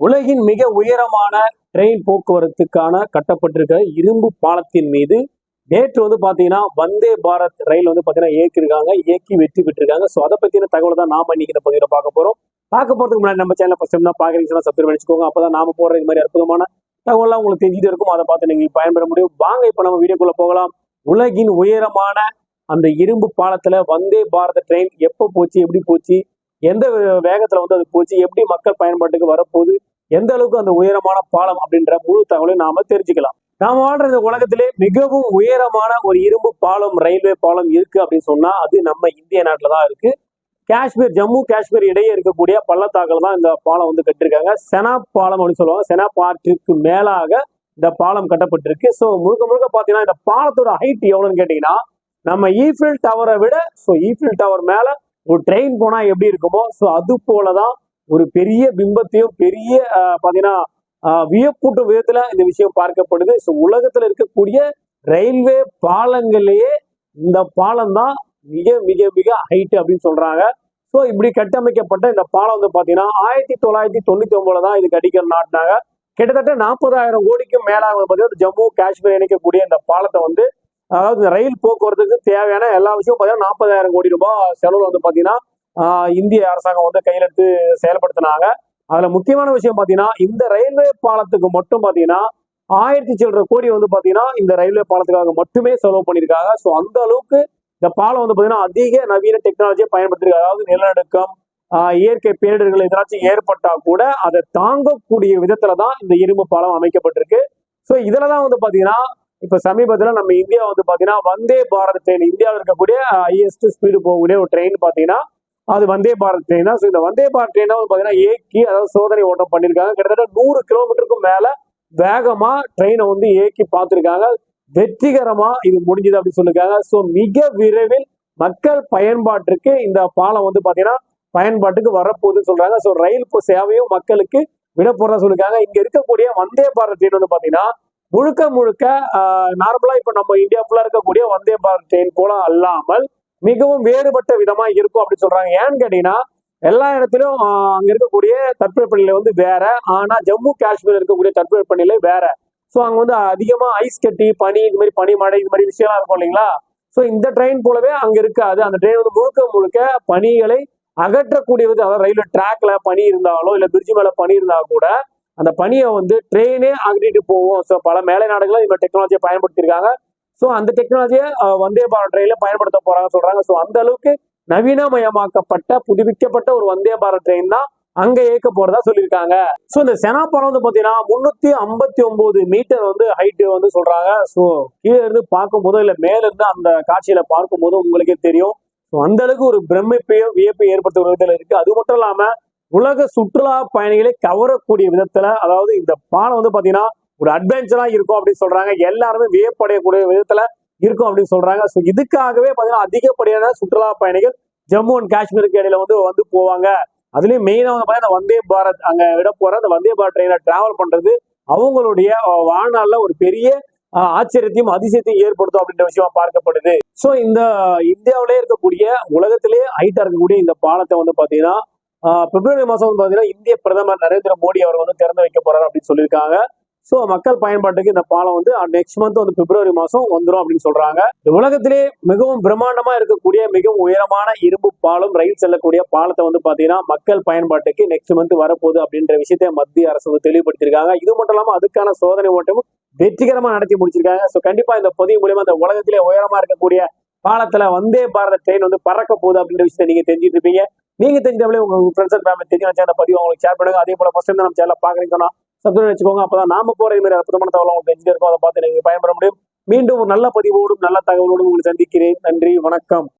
உலகின் மிக உயரமான ட்ரெயின் போக்குவரத்துக்கான கட்டப்பட்டிருக்கிற இரும்பு பாலத்தின் மீது நேற்று வந்து பார்த்தீங்கன்னா வந்தே பாரத் ரயில் வந்து பார்த்தீங்கன்னா இயக்கியிருக்காங்க இயக்கி வெற்றி பெற்றிருக்காங்க. ஸோ அதை பற்றின தகவல் தான் நாம இன்னைக்கு இந்த பகுதியில் பார்க்க போகிறோம் பார்க்க போகிறதுக்கு முன்னாடி நம்ம சேனல் ஃபஸ்ட் டைம் தான் பார்க்குறீங்கன்னா சப்ஸ்கிரைப் பண்ணிச்சுக்கோங்க. அப்பதான் நாம போடுற இது மாதிரி அற்புதமான தகவல்லாம் உங்களுக்கு தெரிஞ்சுட்டு இருக்கும். அதை பார்த்து நீங்கள் பயன்பெற முடியும். வாங்க இப்போ நம்ம வீடியோக்குள்ள போகலாம். உலகின் உயரமான அந்த இரும்பு பாலத்தில் வந்தே பாரத் ட்ரெயின் எப்போ போச்சு எப்படி போச்சு எந்த வே- வேகத்துல வந்து அது போச்சு எப்படி மக்கள் பயன்பாட்டுக்கு வரப்போகுது எந்த அளவுக்கு அந்த உயரமான பாலம் அப்படின்ற முழு தகவலையும் நாம தெரிஞ்சுக்கலாம். நாம வாழ்ற இந்த உலகத்திலே மிகவும் உயரமான ஒரு இரும்பு பாலம் ரயில்வே பாலம் இருக்கு அப்படின்னு சொன்னா அது நம்ம இந்திய நாட்டுல தான் இருக்கு. காஷ்மீர் ஜம்மு காஷ்மீர் இடையே இருக்கக்கூடிய பள்ளத்தாக்கில் தான் இந்த பாலம் வந்து கட்டிருக்காங்க செனா பாலம் அப்படின்னு சொல்லுவாங்க. செனா ஆற்றிற்கு மேலாக இந்த பாலம் கட்டப்பட்டிருக்கு. ஸோ முழுக்க முழுக்க பார்த்தீங்கன்னா இந்த பாலத்தோட ஹைட் எவ்வளோன்னு கேட்டிங்கன்னா நம்ம ஈஃபில் டவரை விட ஸோ ஈஃபில் டவர் மேலே ஒரு ட்ரெயின் போனா எப்படி இருக்குமோ ஸோ அது போலதான் ஒரு பெரிய பிம்பத்தையும் பெரிய பாத்தீங்கன்னா வியப்பூட்டும் விதத்துல இந்த விஷயம் பார்க்கப்படுது. ஸோ உலகத்துல இருக்கக்கூடிய ரயில்வே பாலங்கள்லயே இந்த பாலம் தான் மிக மிக மிக ஹைட் அப்படின்னு சொல்றாங்க. ஸோ இப்படி கட்டமைக்கப்பட்ட இந்த பாலம் வந்து பாத்தீங்கன்னா ஆயிரத்தி தொள்ளாயிரத்தி தொண்ணூத்தி ஒன்பதுல தான் இது அடிக்கல் நாட்டினாங்க. கிட்டத்தட்ட நாற்பதாயிரம் கோடிக்கும் மேலாக வந்து ஜம்மு காஷ்மீர் இணைக்கக்கூடிய இந்த பாலத்தை வந்து அதாவது இந்த ரயில் போக்குவரத்துக்கு தேவையான எல்லா விஷயமும் பார்த்தீங்கன்னா நாற்பதாயிரம் கோடி ரூபாய் செலவு வந்து பார்த்தீங்கன்னா இந்திய அரசாங்கம் வந்து கையெழுத்து செயல்படுத்தினாங்க. அதில் முக்கியமான விஷயம் பார்த்தீங்கன்னா இந்த ரயில்வே பாலத்துக்கு மட்டும் பார்த்தீங்கன்னா ஆயிரத்தி சில்லற கோடி வந்து பார்த்தீங்கன்னா இந்த ரயில்வே பாலத்துக்காக மட்டுமே செலவு பண்ணியிருக்காங்க. ஸோ அந்த அளவுக்கு இந்த பாலம் வந்து பார்த்தீங்கன்னா அதிக நவீன டெக்னாலஜியை பயன்படுத்திருக்கு அதாவது நிலநடுக்கம் இயற்கை பேரிடர்கள் எதனாச்சும் ஏற்பட்டா கூட அதை தாங்கக்கூடிய விதத்துல தான் இந்த இரும்பு பாலம் அமைக்கப்பட்டிருக்கு. ஸோ இதுல தான் வந்து பார்த்தீங்கன்னா இப்ப சமீபத்துல நம்ம இந்தியா வந்து பாத்தீங்கன்னா வந்தே பாரத் ட்ரெயின் இந்தியாவில் இருக்கக்கூடிய ஹையஸ்ட் ஸ்பீடு போகக்கூடிய ஒரு ட்ரெயின் பாத்தீங்கன்னா அது வந்தே பாரத் ட்ரெயின் தான். ஸோ இந்த வந்தே பாரத் ட்ரெயின் வந்து பாத்தீங்கன்னா ஏக்கி அதாவது சோதனை ஓட்டம் பண்ணியிருக்காங்க கிட்டத்தட்ட நூறு கிலோமீட்டருக்கும் மேல வேகமா ட்ரெயினை வந்து ஏக்கி பார்த்திருக்காங்க வெற்றிகரமா இது முடிஞ்சது அப்படின்னு சொல்லியிருக்காங்க ஸோ மிக விரைவில் மக்கள் பயன்பாட்டிற்கு இந்த பாலம் வந்து பாத்தீங்கன்னா பயன்பாட்டுக்கு வரப்போகுதுன்னு சொல்றாங்க. ஸோ ரயில் சேவையும் மக்களுக்கு விட போறதா சொல்லியிருக்காங்க இங்க இருக்கக்கூடிய வந்தே பாரத் ட்ரெயின் வந்து பாத்தீங்கன்னா முழுக்க முழுக்க நார்மலா இப்ப நம்ம இந்தியா ஃபுல்லா இருக்கக்கூடிய வந்தே பாரத் ட்ரெயின் போல அல்லாமல் மிகவும் வேறுபட்ட விதமா இருக்கும் அப்படின்னு சொல்றாங்க. ஏன்னு கேட்டீங்கன்னா எல்லா இடத்திலும் அங்க இருக்கக்கூடிய தட்பவெப்பநிலை வந்து வேற. ஆனா ஜம்மு காஷ்மீர் இருக்கக்கூடிய தட்பவெப்பநிலை வேற. ஸோ அங்க வந்து அதிகமா ஐஸ் கட்டி பனி இது மாதிரி பனி மழை இது மாதிரி விஷயம்லாம் இருக்கும் இல்லைங்களா? ஸோ இந்த ட்ரெயின் போலவே அங்க இருக்காது. அந்த ட்ரெயின் வந்து முழுக்க முழுக்க பனிகளை அகற்றக்கூடியது. அதாவது ரயில்வே ட்ராக்ல பனி இருந்தாலோ இல்ல பிரிட்ஜு மேல பனி இருந்தா கூட அந்த பணியை வந்து ட்ரெயினே அகற்றிட்டு போகும் ஸோ பல மேலை நாடுகளும் இந்த டெக்னாலஜியை பயன்படுத்தியிருக்காங்க. ஸோ அந்த டெக்னாலஜியை வந்தே பாரத் ட்ரெயினில் பயன்படுத்த போறாங்க சொல்றாங்க. ஸோ அந்த அளவுக்கு நவீனமயமாக்கப்பட்ட புதுப்பிக்கப்பட்ட ஒரு வந்தே பாரத் ட்ரெயின் தான் அங்க இயக்க போறதா சொல்லியிருக்காங்க. ஸோ இந்த செனா படம் வந்து பார்த்தீங்கன்னா முன்னூத்தி ஐம்பத்தி ஒன்பது மீட்டர் வந்து ஹைட் வந்து சொல்றாங்க. ஸோ கீழே இருந்து பார்க்கும்போதோ இல்லை மேல இருந்து அந்த காட்சியில பார்க்கும்போது உங்களுக்கே தெரியும். ஸோ அந்த அளவுக்கு ஒரு பிரமிப்பையும் வியப்பையும் ஏற்படுத்துகிற விதத்தில் இருக்கு. அது மட்டும் இல்லாமல் உலக சுற்றுலா பயணிகளை கவரக்கூடிய விதத்துல அதாவது இந்த பானை வந்து பாத்தீங்கன்னா ஒரு அட்வென்ச்சரா இருக்கும் அப்படின்னு சொல்றாங்க. எல்லாருமே வியப்படையக்கூடிய விதத்துல இருக்கும் அப்படின்னு சொல்றாங்க. ஸோ இதுக்காகவே பாத்தீங்கன்னா அதிகப்படியான சுற்றுலா பயணிகள் ஜம்மு அண்ட் காஷ்மீருக்கு இடையில வந்து வந்து போவாங்க. அதுலயும் மெயினா வந்து பாத்தீங்கன்னா வந்தே பாரத் அங்க விட போற அந்த வந்தே பாரத் ட்ரெயினை டிராவல் பண்றது அவங்களுடைய வாழ்நாள்ல ஒரு பெரிய ஆச்சரியத்தையும் அதிசயத்தையும் ஏற்படுத்தும் அப்படின்ற விஷயம் பார்க்கப்படுது. ஸோ இந்த இந்தியாவிலே இருக்கக்கூடிய உலகத்திலே ஹைட்டா இருக்கக்கூடிய இந்த பாலத்தை வந்து பாத்தீங்கன்னா பிப்ரவரி மாதம் வந்து இந்திய பிரதமர் நரேந்திர மோடி அவர் வந்து திறந்து வைக்க போறாரு அப்படின்னு சொல்லியிருக்காங்க. ஸோ மக்கள் பயன்பாட்டுக்கு இந்த பாலம் வந்து நெக்ஸ்ட் மந்த் வந்து பிப்ரவரி மாதம் வந்துடும் அப்படின்னு சொல்றாங்க. உலகத்திலே மிகவும் பிரம்மாண்டமா இருக்கக்கூடிய மிகவும் உயரமான இரும்பு பாலம் ரயில் செல்லக்கூடிய பாலத்தை வந்து பார்த்தீங்கன்னா மக்கள் பயன்பாட்டுக்கு நெக்ஸ்ட் மந்த் வரப்போகுது அப்படின்ற விஷயத்தை மத்திய அரசு வந்து தெளிவுபடுத்தியிருக்காங்க. இது மட்டும் இல்லாமல் அதுக்கான சோதனை ஓட்டமும் வெற்றிகரமாக நடத்தி முடிச்சிருக்காங்க. ஸோ கண்டிப்பாக இந்த பதிவு மூலியமா இந்த உலகத்திலே உயரமா இருக்கக்கூடிய பாலத்துல வந்தே பாரத் ட்ரெயின் வந்து பறக்க போகுது அப்படின்ற விஷயத்தை நீங்க தெரிஞ்சுட்டு இருப்பீங்க. நீங்க தெரிஞ்சவளே உங்க ஃப்ரெண்ட்ஸ் அண்ட் ஃபேமிலி தெரிஞ்ச வச்சா அந்த பதிவு உங்களுக்கு ஷேர் பண்ணுங்க. அதே போல ஃபர்ஸ்ட் டைம் நம்ம சேனல் பாக்குறீங்கன்னா சப்ஸ்கிரைப் வச்சுக்கோங்க. அப்பதான் நாம போற இது மாதிரி அற்புதமான தகவல் உங்களுக்கு தெரிஞ்சு இருக்கும் அதை பார்த்து நீங்க பயன்பெற முடியும். மீண்டும் ஒரு நல்ல பதிவோடும் நல்ல தகவலோடும் உங்களை சந்திக்கிறேன். நன்றி வணக்கம்.